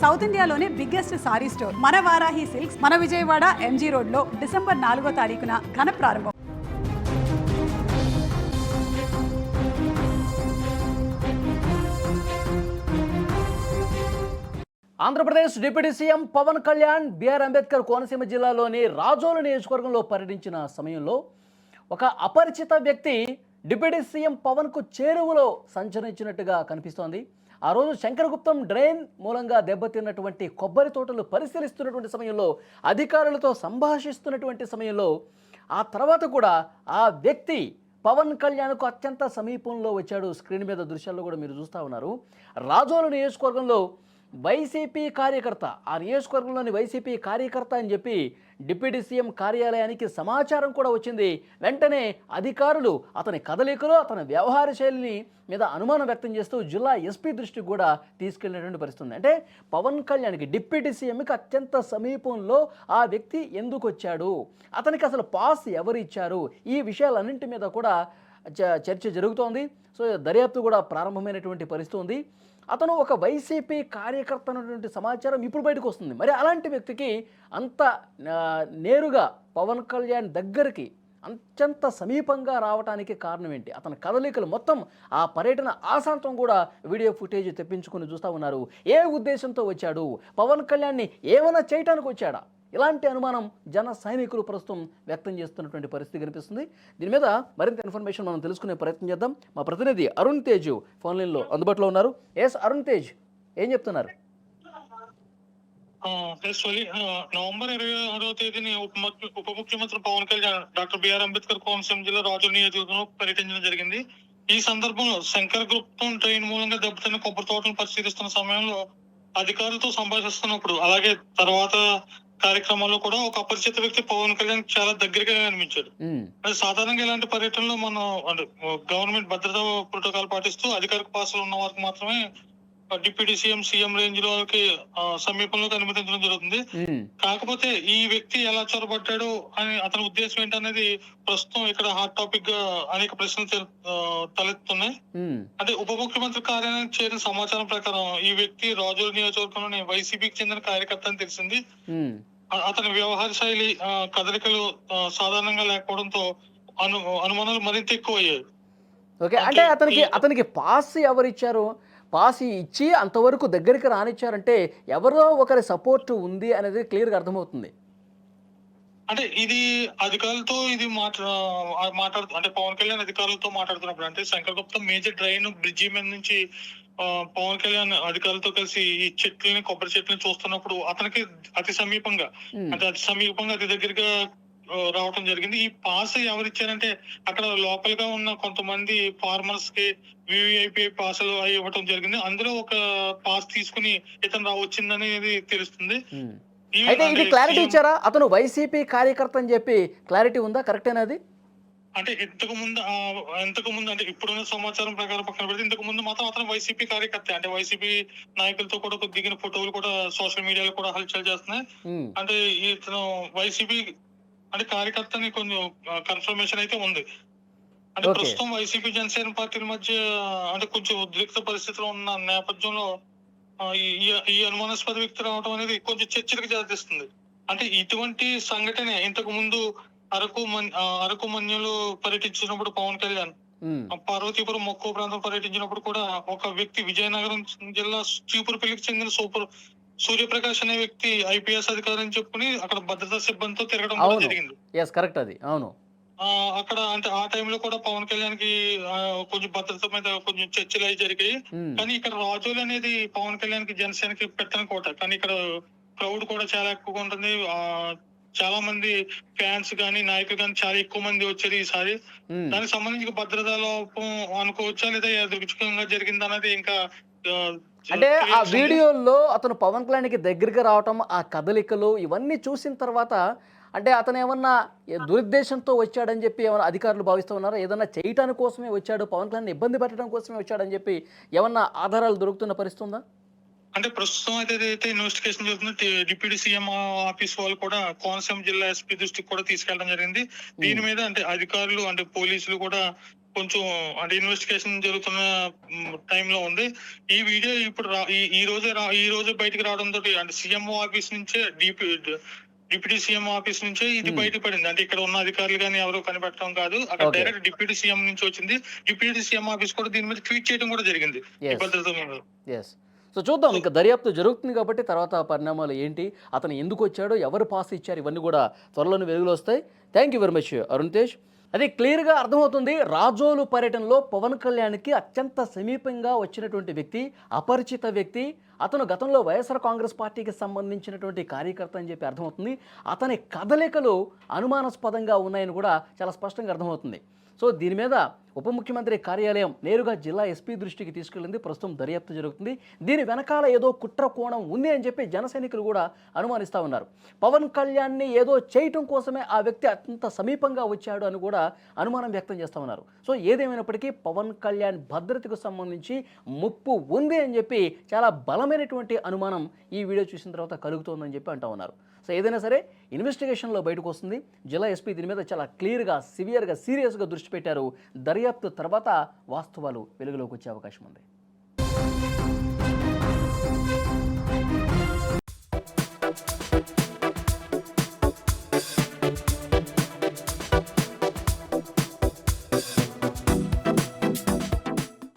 South ఇండియాలోనే biggest sorry store. మన Varahi silks మన విజయవాడ ఎంజీ రోడ్లో డిసెంబర్ నాలుగో తారీఖున ఘన ప్రారంభం. Andhra Pradesh deputy CM Pawan Kalyan BR Ambedkar Konaseema జిల్లాలోని రాజోలు నియోజకవర్గంలో పర్యటించిన సమయంలో ఒక అపరిచిత వ్యక్తి డిప్యూటీ సీఎం పవన్కు చేరువలో సంచరించినట్టుగా కనిపిస్తోంది. ఆ రోజు శంకరగుప్తం డ్రైన్ మూలంగా దెబ్బతిన్నటువంటి కొబ్బరి తోటలు పరిశీలిస్తున్నటువంటి సమయంలో అధికారులతో సంభాషిస్తున్నటువంటి సమయంలో ఆ తర్వాత కూడా ఆ వ్యక్తి పవన్ కళ్యాణ్కు అత్యంత సమీపంలో వచ్చాడు. స్క్రీన్ మీద దృశ్యాల్లో కూడా మీరు చూస్తూ ఉన్నారు. రాజోలు నియోజకవర్గంలో వైసీపీ కార్యకర్త ఆ నియోజకవర్గంలోని వైసీపీ కార్యకర్త అని చెప్పి డిప్యూటీ సీఎం కార్యాలయానికి సమాచారం కూడా వచ్చింది. వెంటనే అధికారులు అతని కదలికలు అతని వ్యవహార శైలిని మీద అనుమానం వ్యక్తం చేస్తూ జిల్లా ఎస్పీ దృష్టికి కూడా తీసుకెళ్ళినటువంటి పరిస్థితి అంటే పవన్ కళ్యాణ్కి డిప్యూటీ సీఎంకి అత్యంత సమీపంలో ఆ వ్యక్తి ఎందుకు వచ్చాడు? అతనికి అసలు పాస్ ఎవరు ఇచ్చారు? ఈ విషయాలన్నింటి మీద కూడా చర్చ జరుగుతోంది. సో దర్యాప్తు కూడా ప్రారంభమైనటువంటి పరిస్థితి ఉంది. అతను ఒక వైసీపీ కార్యకర్త అన్నటువంటి సమాచారం ఇప్పుడు బయటకు వస్తుంది. మరి అలాంటి వ్యక్తికి అంత నేరుగా పవన్ కళ్యాణ్ దగ్గరికి అత్యంత సమీపంగా రావడానికి కారణం ఏంటి? అతని కదలికలు మొత్తం ఆ పర్యటన ఆశాంతం కూడా వీడియో ఫుటేజ్ తెప్పించుకుని చూస్తూ ఉన్నారు. ఏ ఉద్దేశంతో వచ్చాడు? పవన్ కళ్యాణ్ని ఏమైనా చేయటానికి వచ్చాడా? ఇలాంటి అనుమానం జన సైనికులు ప్రస్తుతం వ్యక్తం చేస్తున్నటువంటి పరిస్థితి కనిపిస్తుంది. దీని మీద మరింత ఇన్ఫర్మేషన్ మనం తెలుసుకునే ప్రయత్నం చేద్దాం. మా ప్రతినిధి అరుణ్ తేజ్ ఫోన్ లైన్లో అందుబాటులో ఉన్నారు. ఎస్ అరుణ్ తేజ్ ఏం చెప్తున్నారు? నవంబర్ ఇరవై ఆరో తేదీని ఉప ఉప ముఖ్యమంత్రి పవన్ కళ్యాణ్ డాక్టర్ బిఆర్ అంబేద్కర్ కోనసీమ జిల్లా రాజు నియోజకవర్గంలో పర్యటించడం జరిగింది. ఈ సందర్భంలో శంకర్ గుప్తం ట్రైన్ మూలంగా దెబ్బతిన్న కొబ్బరి తోటను పరిశీలిస్తున్న సమయంలో అధికారులతో సంభాషిస్తున్నప్పుడు అలాగే తర్వాత కార్యక్రమాల్లో కూడా ఒక అపరిచిత వ్యక్తి పవన్ కళ్యాణ్ చాలా దగ్గరగా కనిపించాడు. సాధారణంగా ఇలాంటి పర్యటనలో మనం అంటే గవర్నమెంట్ భద్రతా ప్రోటోకాల్ పాటిస్తూ అధికారిక పాసులు ఉన్న వారికి మాత్రమే డిప్యూటీ సీఎం సీఎం రేంజ్లోకి ఆ, సమీపంలోకి అనుమతించడం జరుగుతుంది. కాకపోతే ఈ వ్యక్తి ఎలా చొరబడ్డాడు అని అతని ఉద్దేశం ఏంటనేది ప్రస్తుతం ఇక్కడ హాట్ టాపిక్గా అనేక ప్రశ్నలు తలెత్తున్నాయి అంటే ఉప ముఖ్యమంత్రి కార్యాలయానికి చేరిన సమాచారం ప్రకారం ఈ వ్యక్తి రాజోలు నియోజకవర్గంలోని వైసీపీకి చెందిన కార్యకర్త అని తెలిసింది. అతని వ్యవహార శైలి కదలికలు సాధారణంగా లేకపోవడంతో అను అనుమానాలు మరింత ఎక్కువ అయ్యాయి ఓకే. అంటే అతనికి అతనికి పాస్ ఎవరు ఇచ్చారు పాస్ ఇచ్చి అంతవరకు దగ్గరికి రానిచ్చారంటే ఎవరో ఒకరి సపోర్ట్ ఉంది అనేది క్లియర్గా అర్థమవుతుంది. అంటే ఇది అధికారులతో ఇది మాట్లా మాట్లాడుతూ అంటే పవన్ కళ్యాణ్ అధికారులతో మాట్లాడుతున్నప్పుడు అంటే Shankar Gupta major drain bridge మీద నుంచి పవన్ కళ్యాణ్ అధికారులతో కలిసి ఈ చెట్లని కొబ్బరి చెట్లని చూస్తున్నప్పుడు అతనికి అతి సమీపంగా అంటే అతి సమీపంగా అతి దగ్గరగా రావటం జరిగింది. ఈ పాస్ ఎవరిచ్చారంటే అక్కడ లోకల్గా ఉన్న కొంతమంది ఫార్మర్స్కి వివిఐపి పాసులు అవి ఇవ్వటం జరిగింది. అందులో ఒక పాస్ తీసుకుని ఇతను రావచ్చిందనేది తెలుస్తుంది. అయితే ఇది క్లారిటీ ఇచ్చారా? అతను వైసీపీ కార్యకర్త అని చెప్పి క్లారిటీ ఉందా? కరెక్టేనా అది? అంటే ఇంతకు ముందు ఇంతకు ముందు అంటే ఇప్పుడున్న సమాచారం ప్రకారం పక్కన పెడితే ఇంతకు ముందు మాత్రం అతను వైసీపీ కార్యకర్త. అంటే వైసీపీ నాయకులతో కూడా దిగిన ఫోటోలు కూడా సోషల్ మీడియాలో కూడా హల్చల్ చేస్తున్నాయి. అంటే ఇతను వైసీపీ అంటే కార్యకర్తని కొంచెం కన్ఫర్మేషన్ అయితే ఉంది. అంటే. ప్రస్తుతం వైసీపీ జనసేన పార్టీల మధ్య అంటే కొంచెం ఉద్రిక్త పరిస్థితిలో ఉన్న నేపథ్యంలో ఈ- అనుమానాస్పద వ్యక్తి రావడం అనేది కొంచెం చర్చలకు దారితీస్తుంది. అంటే ఇటువంటి సంఘటన ఇంతకు ముందు అరకు అరకు మన్యంలో పర్యటించినప్పుడు పవన్ కళ్యాణ్ పార్వతీపురం మొక్కో ప్రాంతం పర్యటించినప్పుడు కూడా ఒక వ్యక్తి విజయనగరం జిల్లా చీపురుపల్లికి చెందిన సూపర్ సూర్యప్రకాష్ అనే వ్యక్తి ఐపీఎస్ అధికారి అని చెప్పుకుని అక్కడ భద్రతా సిబ్బందితో తిరగడం. జరిగింది. కరెక్ట్ అది. అవును. అక్కడ అంటే ఆ టైంలో కూడా పవన్ కళ్యాణ్కి కొంచెం భద్రత మీద కొంచెం చర్చలు అయి జరిగాయి. కానీ ఇక్కడ రాజోలు అనేది పవన్ కళ్యాణ్కి జనసేనకి పెట్టని కోట. కానీ ఇక్కడ క్రౌడ్ కూడా చాలా ఎక్కువగా ఉంటుంది. ఆ చాలా మంది ఫ్యాన్స్ గానీ నాయకులు గానీ చాలా ఎక్కువ మంది వచ్చారు ఈసారి. దానికి సంబంధించి భద్రతా లోపం అనుకోవచ్చా? లేదా యాదృచ్ఛికంగా జరిగింది అనేది ఇంకా అంటే ఆ తెలియాల్సి ఉంది. వీడియోలో అతను పవన్ కళ్యాణ్కి దగ్గరికి రావటం ఆ కదలికలు ఇవన్నీ చూసిన తర్వాత అంటే అతను ఏమన్నా దురుద్దేశంతో వచ్చాడని చెప్పి ఏమన్నా అధికారులు భావిస్తూ ఉన్నారా? ఏదన్నా చేయటానికి కోసమే వచ్చాడు? పవన్ కళ్యాణ్ ఇబ్బంది పెట్టడం కోసమే వచ్చాడని చెప్పి ఏమన్నా ఆధారాలు దొరుకుతున్న పరిస్థితి ఉందా? అంటే ప్రస్తుతం అయితే ఏదైతే ఇన్వెస్టిగేషన్ జరుగుతుందో డిప్యూటీ సీఎం ఆఫీస్ వాళ్ళు కూడా కోనసీమ జిల్లా ఎస్పీ దృష్టికి కూడా తీసుకెళ్ళడం జరిగింది. దీని మీద అంటే అధికారులు అంటే పోలీసులు కూడా కొంచెం అంటే ఇన్వెస్టిగేషన్ జరుగుతున్న టైంలో ఉంది. ఈ వీడియో ఇప్పుడు ఈ రోజే ఈ రోజే బయటికి రావడం తోటి అంటే సీఎంఓ ఆఫీస్ నుంచే డిపి డిప్యూటీ సీఎం ఆఫీస్ నుంచే ఇది Hmm. బయట పడింది అంటే ఇక్కడ ఉన్న అధికారులు కానీ ఎవరు కనిపెట్టడం కాదు. అక్కడ. డైరెక్ట్ డిప్యూటీ సీఎం నుంచి వచ్చింది. డిప్యూటీ సీఎం ఆఫీస్ కూడా దీని మీద ట్వీట్ చేయడం కూడా జరిగింది. భద్రత సో చూద్దాం. ఇంకా దర్యాప్తు జరుగుతుంది కాబట్టి తర్వాత పరిణామాలు ఏంటి? అతను ఎందుకు వచ్చాడో? ఎవరు పాస్ ఇచ్చారు? ఇవన్నీ కూడా త్వరలోనే వెలుగులు వస్తాయి thank you very much Arun Tej అది క్లియర్గా అర్థమవుతుంది. రాజోలు పర్యటనలో పవన్ కళ్యాణ్కి అత్యంత సమీపంగా వచ్చినటువంటి వ్యక్తి అపరిచిత వ్యక్తి. అతను గతంలో వైఎస్ఆర్ కాంగ్రెస్ పార్టీకి సంబంధించినటువంటి కార్యకర్త అని చెప్పి అర్థమవుతుంది. అతని కదలికలు అనుమానాస్పదంగా ఉన్నాయని కూడా చాలా స్పష్టంగా అర్థమవుతుంది. సో దీని మీద ఉప ముఖ్యమంత్రి కార్యాలయం నేరుగా జిల్లా ఎస్పీ దృష్టికి తీసుకెళ్ళింది ప్రస్తుతం దర్యాప్తు జరుగుతుంది. దీని వెనకాల ఏదో కుట్ర కోణం ఉంది అని చెప్పి జన సైనికులు కూడా అనుమానిస్తూ ఉన్నారు. పవన్ కళ్యాణ్ని ఏదో చేయటం కోసమే ఆ వ్యక్తి అత్యంత సమీపంగా వచ్చాడు అని కూడా అనుమానం వ్యక్తం చేస్తూ ఉన్నారు. సో ఏదేమైనప్పటికీ పవన్ కళ్యాణ్ భద్రతకు సంబంధించి ముప్పు ఉంది అని చెప్పి చాలా బలమైనటువంటి అనుమానం ఈ వీడియో చూసిన తర్వాత కలుగుతోందని చెప్పి అంటూ ఉన్నారు. సో ఏదైనా సరే ఇన్వెస్టిగేషన్లో బయటకు వస్తుంది. జిల్లా ఎస్పీ దీని మీద చాలా క్లియర్గా సివియర్గా సీరియస్గా దృష్టి పెట్టారు. దర్యాప్తు తర్వాత వాస్తవాలు వెలుగులోకి వచ్చే అవకాశం ఉంది.